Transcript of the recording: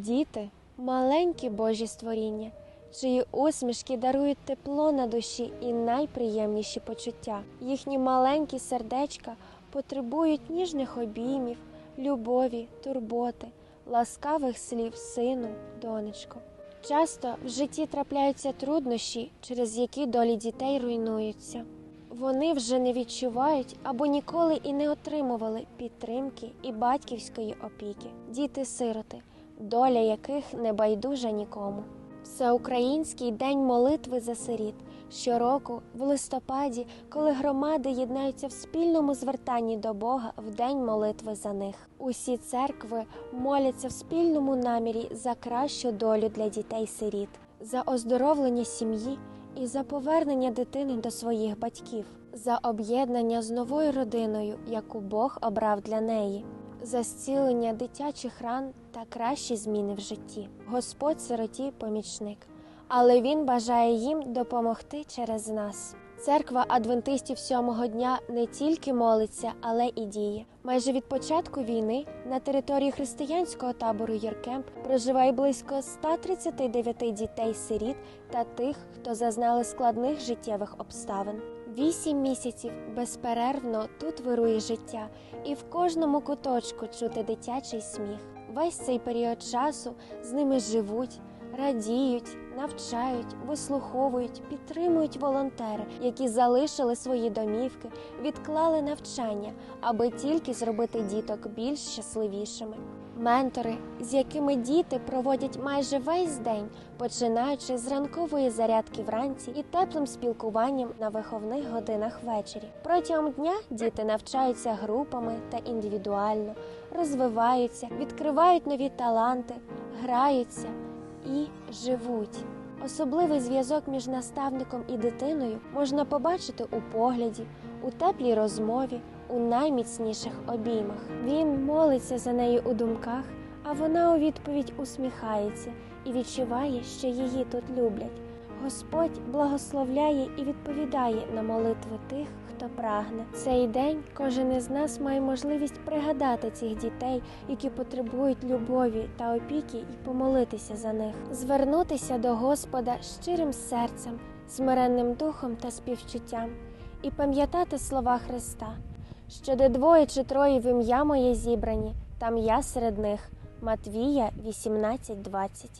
Діти маленькі Божі створіння, чиї усмішки дарують тепло на душі і найприємніші почуття. Їхні маленькі сердечка потребують ніжних обіймів, любові, турботи, ласкавих слів сину, донечко. Часто в житті трапляються труднощі, через які долі дітей руйнуються. Вони вже не відчувають або ніколи і не отримували підтримки і батьківської опіки. Діти-сироти, доля яких не байдужа нікому. Всеукраїнський день молитви за сиріт щороку в листопаді, коли громади єднаються в спільному звертанні до Бога в день молитви за них. Усі церкви моляться в спільному намірі за кращу долю для дітей-сиріт, за оздоровлення сім'ї і за повернення дитини до своїх батьків, за об'єднання з новою родиною, яку Бог обрав для неї, за зцілення дитячих ран та кращі зміни в житті. Господь сироті помічник, але Він бажає їм допомогти через нас. Церква адвентистів сьомого дня не тільки молиться, але і діє. Майже від початку війни на території християнського табору Єркемп проживає близько 139 дітей-сиріт та тих, хто зазнали складних життєвих обставин. Вісім місяців безперервно тут вирує життя, і в кожному куточку чути дитячий сміх. Весь цей період часу з ними живуть, радіють, навчають, вислуховують, підтримують волонтери, які залишили свої домівки, відклали навчання, аби тільки зробити діток більш щасливішими. Ментори, з якими діти проводять майже весь день, починаючи з ранкової зарядки вранці і теплим спілкуванням на виховних годинах ввечері. Протягом дня діти навчаються групами та індивідуально, розвиваються, відкривають нові таланти, граються і живуть. Особливий зв'язок між наставником і дитиною можна побачити у погляді, у теплій розмові, у найміцніших обіймах. Він молиться за нею у думках, а вона у відповідь усміхається і відчуває, що її тут люблять. Господь благословляє і відповідає на молитви тих, хто прагне. Цей день кожен із нас має можливість пригадати цих дітей, які потребують любові та опіки, і помолитися за них, звернутися до Господа щирим серцем, смиренним духом та співчуттям, і пам'ятати слова Христа, що де двоє чи троє в ім'я моє зібрані, там я серед них. Матвія 18.20